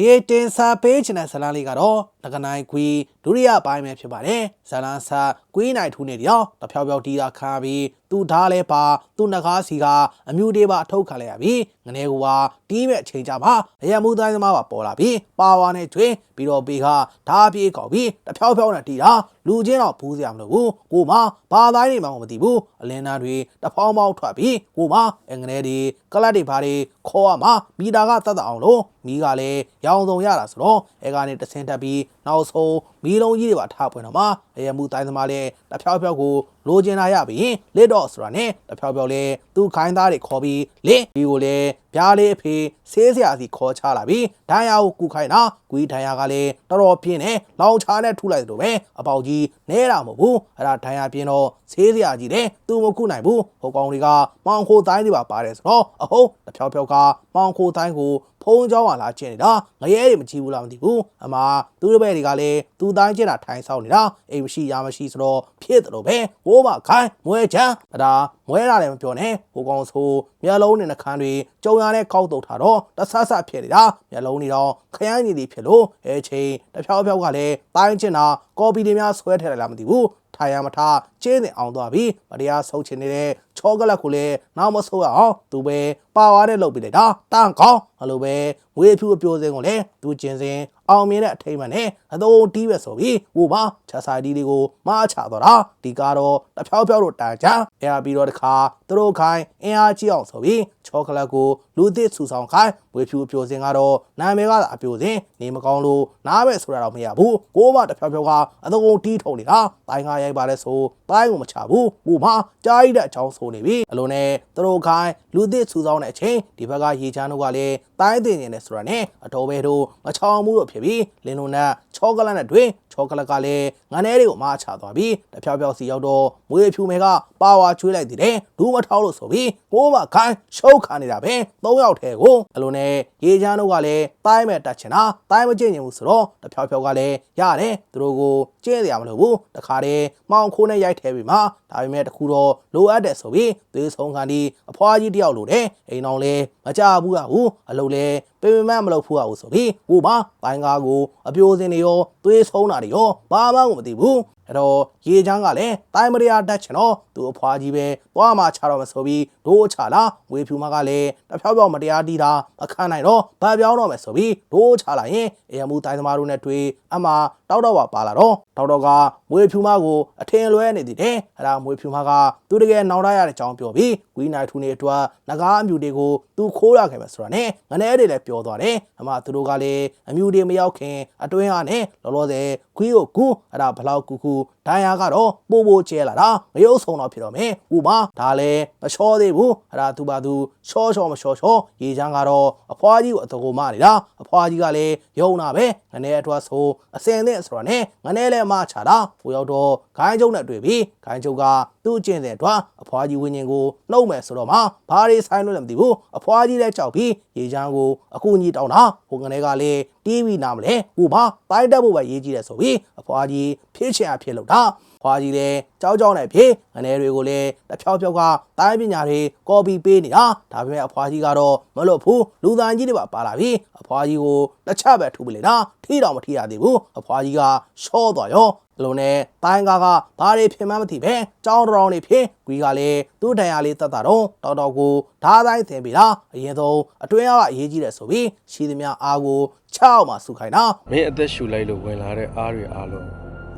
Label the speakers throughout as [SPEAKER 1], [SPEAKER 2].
[SPEAKER 1] ဒီတင်စာပေးချင်တဲ့ဇာတ်လမ်းလေးကတော့တကနိုင်ကွီဒုတိယပိုင်းပဲဖြစ်ပါတယ်ဇာတ်လမ်းစာကွီနိုင်ထူးနေတယ်ရောတဖြောက်ဖြောက်တီးတာခါပြီးသူ့ဓာတ်လဲပါသူ့နှကားစီကအမျိုးတေးပါအထုတ်ခံလိုက်ရပြီးငနေကူပါတီးမဲ့အချိန်ကြပါအရမှုတိုင်းသမားပါပေါ်လာပြီးပါဝါနဲ့ကျွင်းပြီးတော့ပေကဓာတ်ပြေးကောက်ပြီးတဖြောက်ဖြောက်နဲ့တီးတာလူချင်းတော့ဘူးစရာမလိုဘူးကိုမဘာတိုင်းနေမှမသိဘူးအလင်းသားတွေတဖောင်းပေါင်းထွက်ပြီးကိုမအငနေတွေကလတ်တွေဘာတွေခေါ်ရမှာမီတာကတတ်တအောင်လို့မီးကလည်းရောင်စုံရတာဆိုတော့အဲကနေတဆင်းတက်ပြီးနောက်ဆုံးမီးလုံးကြီးတွေပါထားပွင့်တော့မှ အရမှုတိုင်းသမားလည်းတဖြောက်ဖြောက်ကိုလိုချင်လာရပြီးလက်တော့ဆိုတာနဲ့တဖြောက်ဖြောက်လဲသူ့ခိုင်းသားတွေခေါ်ပြီးလင်းဒီကိုလည်းပြားလေးအဖေဆေးစရာစီခေါ်ချလာပြီးဒိုင်ယာကိုကူခိုင်းတာကွီဒိုင်ယာကလည်းတော်တော်ပြင်းနေလောင်ချာနဲ့ထုလိုက်တယ်လို့ပဲအပေါက်ကြီးနဲတာမဟုတ်ဘူးအဲ့ဒါဒိုင်ယာပြင်းတော့ဆေးစရာကြီးတယ်သူမခုနိုင်ဘူးဟိုကောင်တွေကမောင်ခိုတိုင်းတွေပါပါတယ်ဆိုတော့အဟုတ်တဖြောက်ဖြောက်ကမောင်ခိုတိုင်းကိုဖုံးเจ้าကလာကျင်နေတာငရဲတွေမကြည့်ဘူးလားမသိဘူးအမသူတို့ဘဲတွေကလည်းသူတိုင်းကျင်တာထိုင်ဆောင်နေတာအိမ် မရှိရမရှိဆိုတော့ဖြစ်တယ်လို့ပဲဟိုးမခိုင်းမွဲချမ်းအဒါမွဲတာလည်းမပြောနဲ့ဟိုကောင်ဆိုမျက်လုံးနဲ့နှခမ်းတွေကြုံရတဲ့ကောက်တုတ်ထားတော့တဆဆဖြစ်နေတာမျက်လုံးတွေတော့ခရမ်းကြီးတွေဖြစ်လို့အဲချိန်တဖြောက်ဖြောက်ကလည်းတိုင်းကျင်တာ ကော်ပီတွေများဆွဲထည့်လိုက်လားမသိဘူးထိုင်ရမထားကျင်းနေအောင်သွားပြီးမတရားဆုပ်ချင်နေတဲ့ချောကလတ်ကိုလည်းနောက်မဆိုးရအောင်သူပဲပါဝါနဲ့လုပ်ပြလိုက်တာတန်ကောင်းအဲ့လိုပဲငွေဖြူအပြိုစင်းကိုလည်းသူကျင်စင်အောင်မြင်တဲ့အထိမ်းအမှန်နဲ့အသုံးတီးပဲဆိုပြီးဟိုပါချက်ဆိုင်ဒီလေးကိုမအားချသွားတာဒီကတော့တဖြောက်ဖြောက်တို့တန်ချအဲပြီးတော့တခါသူတို့ခိုင်းအင်အားကြီးအောင်ဆိုပြီးချောကလတ်ကို လူသစ်ဆူဆောင်ခိုင်းငွေဖြူအပြိုစင်းကတော့နာမည်ကအပြိုစင်းနေမကောင်းလို့နားပဲဆိုတာတော့မရဘူးကိုမတဖြောက်ဖြောက်ကအသုံးတီးထုံနေတာတိုင်းကားရိုက်ပါလဲဆိုတိုင်းကိုမချဘူးဟိုမှာကြားရတဲ့အကြောင်းဆိုနေပြီအလိုနဲ့သူတို့ခိုင်းလူသစ်ဆူဆောင်တဲ့အချိန်ဒီဘက်ကရေချမ်းတို့ကလည်း တိုင်းတင်နေတယ်ဆိုတာနဲ့အတော်ပဲတို့မချောင်မှုတော့ဖြစ်ပြီးလင်းလုံးနဲ့ချောကလတ်နဲ့တွင်ချောကလတ်ကလည်းငနဲတွေကိုမအားချသွားပြီးတဖြောက်ဖြောက်စီရောက်တော့မွေးဖြူမဲကပါဝါချွေးလိုက်သေးတယ်ဒူးမထောက်လို့ဆိုပြီးကိုမခိုင်းရှုပ်ခါနေတာပဲ၃ယောက်ထဲကိုအလိုနဲ့ရေချမ်းတို့ကလည်းတိုင်းမဲ့တက်ချင်တာတိုင်းမကျင့်ချင်ဘူးဆိုတော့တဖြောက်ဖြောက်ကလည်းရတယ်သူတို့ကိုကျင့်စရာမလိုဘူးတခါတည်းမောင်ခိုးနဲ့ရိုက်ထဲပြီးမှဒါပေမဲ့တခုတော့လိုအပ်တယ်ဆိုပြီးသွေးဆုံးခံဒီအဖွားကြီးတယောက်လိုတယ်အိမ်အောင်လဲမကြဘူးကဘူးအလုပ်လဲပေပေမမလုပ်ဖို့ရဘူးဆိုပြီးဟိုပါတိုင်းကားကိုအပြိုစင်တွေရောသွေးဆုံးတာတွေရောဘာမှမသိဘူးအဲ့တော့ရေချမ်းကလည်းတိုင်းမရတက်ချင်တော့သူအဖွားကြီးပဲသွားမှချတော့မဆိုပြီးဒိုးချလာဝေဖြူမကလည်းတဖြောက်ဖြောက်မတရားတီးတာမခံနိုင်တော့ဗတ်ပြောင်းတော့မယ်ဆိုပြီးဒိုးချလာရင်အရမှုတိုင်းသမားတို့နဲ့တွေ့အမှတောက်တော့ပါပါလာတော့တောက်တော့ကမွေဖြူမကိုအထင်လွဲနေသေးတယ်အဲ့ဒါမွေဖြူမကသူတကယ်နောင်တရတဲ့အကြောင်းပြောပြီးဝီနိုင်ထူနေအတွက်ငကားအမြူတွေကိုသူခိုးရခဲ့မယ်ဆိုတာနဲ့ငနဲတွေလည်းပြောသွားတယ်အမှသူတို့ကလည်းအမြူတွေမရောက်ခင်အတွင်းကနေလောလောဆယ်ခွီးကိုကူအဲ့ဒါဘလောက်ကူကူဒိုင်ယာကတော့ပို့ပို့ကျဲလာတာမရုပ်ဆောင်တော့ဖြစ်တော့မယ်ဥပါဒါလည်းမချောသေးဘူးအဲ့ဒါသူပါသူချောချောမချောချောရေချမ်းကတော့အဖွားကြီးကိုအတကူမနေတာအဖွားကြီးကလည်းယုံနာပဲငနဲအထွားဆိုအစင်နဲ့ဆိုတော့နဲ့ငနဲလည်းမချတာဟိုရောက်တော့ဂိုင်းကျုံနဲ့တွေ့ပြီးဂိုင်းကျုံကသူ့အကျင့်တဲ့အတွက်အဖွားကြီးဝင်းရင်ကိုနှုတ်မယ်ဆိုတော့မှဘာတွေဆိုင်လို့လည်းမသိဘူးအဖွားကြီးလည်းကြောက်ပြီးရေချမ်းကိုအခုညီတောင်းတာဟိုငနဲကလည်းတီးပြီးနာမလဲဟိုပါတိုင်းတက်ဖို့ပဲရေးကြည့်တယ်ဆိုပြီးအဖွားကြီးဖြစ်ချင်အဖြစ်လို့တာဖွာကြီးလည်းကြောက်ကြောက်နဲ့ဖြေငနေတွေကိုလည်းတစ်ဖြောက်ဖြောက်ကတိုင်းပညာတွေကော်ပီပေးနေတာဒါပေမဲ့အဖွာကြီးကတော့မလွတ်ဘူးလူသားကြီးတွေပါပါလာပြီအဖွာကြီးကိုတစ်ချက်ပဲထူပလေတာထိတော့မထိရသေးဘူးအဖွာကြီးကရှော့သွားရော အလုံးနဲ့တိုင်းကားကဘာတွေဖြစ်မှန်းမသိပဲကြောင်းတောင်တွေဖြစ်ကွီကလည်းသူ့တန်ရာလေးတတ်တာတော့တော်တော်ကိုဓားတိုင်းသင်ပြီးလားအရင်ဆုံးအတွင်းကအရေးကြီးတယ်ဆိုပြီးရှိသမျှအားကိုချောက်မှစုခိုင်းတာ
[SPEAKER 2] မင်းအသက်ရှူလိုက်လို့ဝင်လာတဲ့အားတွေအားလုံး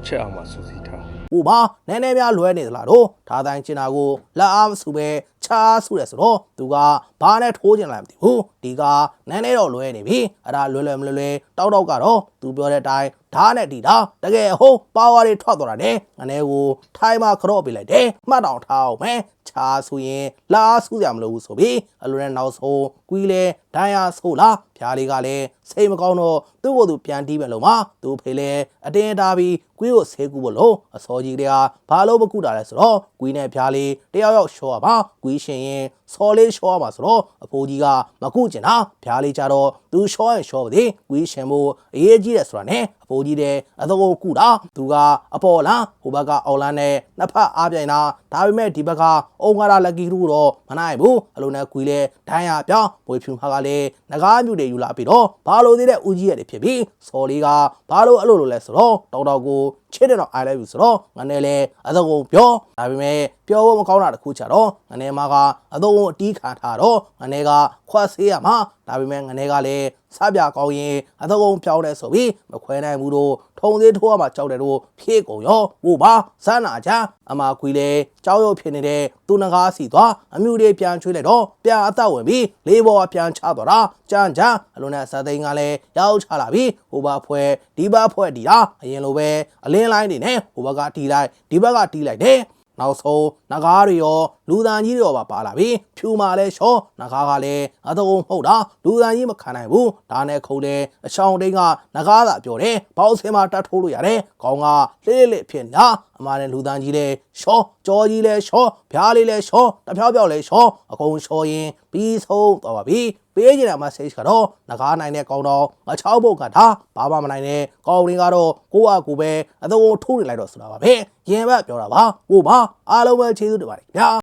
[SPEAKER 2] ချက်အောင်မှစူးစီးထား။
[SPEAKER 1] ဟိုပါနည်းနည်းများလွဲနေသလားတော့ဒါတိုင်းကျင်တာကိုလက်အားမစုပဲ ချားစုတယ်ဆိုတော့သူကဘာနဲ့ထိုးကျင်လာမသိဘူး။ဒီကနည်းနည်းတော့လွဲနေပြီ။အဲ့ဒါလွဲလွဲမလွဲလွဲတောက်တော့ကတော့သူပြောတဲ့အတိုင်းဓာတ်နဲ့တီတာတကယ်ဟုတ်ပါဝါတွေထွက်သွားတာနဲ့ငနေကိုထိုင်းမှာခရော့ပေးလိုက်တယ်။မှတ်တောင်ထားအောင်မယ်။ချားဆိုရင်လာဆူးရမလို့ဘူးဆိုပြီးအလိုနဲ့နောက်ဆုံးကွီးလဲဒိုင်ယာဆိုလားဖြားလေးကလည်းစိတ်မကောင်းတော့သူ့ကိုယ်သူပြန်တီးမယ်လို့မှသူ့ဖေလဲအတင်းထားပြီးကွီးကိုဆေးကူဖို့လို့အစောကြီးတွေကဘာလို့မကူတာလဲဆိုတော့ကွီးနဲ့ဖြားလေးတယောက်ယောက်ရှော့ရပါကွီးရှင်ရင်စော်လေးရှော့ရမှာဆိုတော့အဖိုးကြီးကမကူကျင်တာဖြားလေးကြတော့သူရှော့ရင်ရှော့ပါသေးကွီးရှင်မို့အရေးကြီးတယ်ဆိုတာနဲ့ အဖိုးကြီးတဲ့အသကိုကူတာသူကအပေါ်လားဟိုဘက်ကအော်လန်းနဲ့နှစ်ဖက်အားပြိုင်တာဒါပေမဲ့ဒီဘက်ကအုံကားလာလက်ကီတို့တော့မနိုင်ဘူးအလုံးနဲ့ကွီလဲဒိုင်းရပြောင်းမွေဖြူမှာကလည်းငကားမြူတွေယူလာပြီးတော့ဘာလို့သေးတဲ့ဦးကြီးရတယ်ဖြစ်ပြီးစော်လေးကဘာလို့အဲ့လိုလိုလဲဆိုတော့တော်တော်ကိုချစ်တဲ့တော့ I love you ဆိုတော့ငါနဲ့လဲအသကိုပြောဒါပေမဲ့ပြောဖို့မကောင်းတာတစ်ခုချတော့ငနဲ့မကအသုံးအတီးခံထားတော့ငနဲ့ကခွတ်ဆေးရမှာ ဒါပေမဲ့ငနဲ့ကလည်းစပြကောင်းရင်အသုံးပြောင်းတယ်ဆိုပြီးမခွဲနိုင်ဘူးတို့ထုံသေးထိုးရမှာကြောက်တယ်တို့ဖြည့်ကုန်ရောဟိုပါစမ်းနာချအမကွေလေကြောက်ရွံ့ဖြစ်နေတဲ့သူနဂါးစီသွားအမျိုးတွေပြန်ချွေးလိုက်တော့ပြန်အသက်ဝင်ပြီးလေးဘောပြန်ချသွားတာကြမ်းကြမ်းအလုံးနဲ့ဇာသိန်းကလည်းရောက်ချလာပြီးဟိုပါဖွဲဒီပါဖွဲဒီတာအရင်လိုပဲအလင်းလိုင်းတွေနဲ့ဟိုဘက်ကတီးလိုက်ဒီဘက်ကတီးလိုက်တယ် နောက်ဆုံးနဂါးတွေရောလူတန်ကြီးတွေရောပါပါလာပြီဖြူမာလဲရှော့နဂါးကလည်းအတုံးဟုတ်တာလူတန်ကြီးမခံနိုင်ဘူးဒါနဲ့ခုံတယ်အချောင်းတိန်ကနဂါးသာပြောတယ်ဘောက်ဆင်းမှာတတ်ထိုးလို့ရတယ်ခေါင်းကလှစ်လှစ်ဖြစ်နေတာအမားနဲ့လူတန်ကြီးလဲရှော့ကြောကြီးလဲရှော့ဖျားလေးလဲရှော့တဖြောက်ဖြောက်လဲရှော့အကုန်ရှော့ရင်ပြီးဆုံးသွားပါပြီ ပေးကြတဲ့ message ကတော့နဂါးနိုင်တဲ့ကောင်းတော့အချောင်းပုတ်ကဒါဘာမှမနိုင်တဲ့ကောင်းတွေကတော့ကိုယ့်အကူပဲအတုံးထိုးနေလိုက်တော့ဆိုတာပါပဲရင်ဘတ်ပြောတာပါဟိုပါအားလုံးပဲကျေးဇူးတင်ပါတယ်ခင်ဗျာ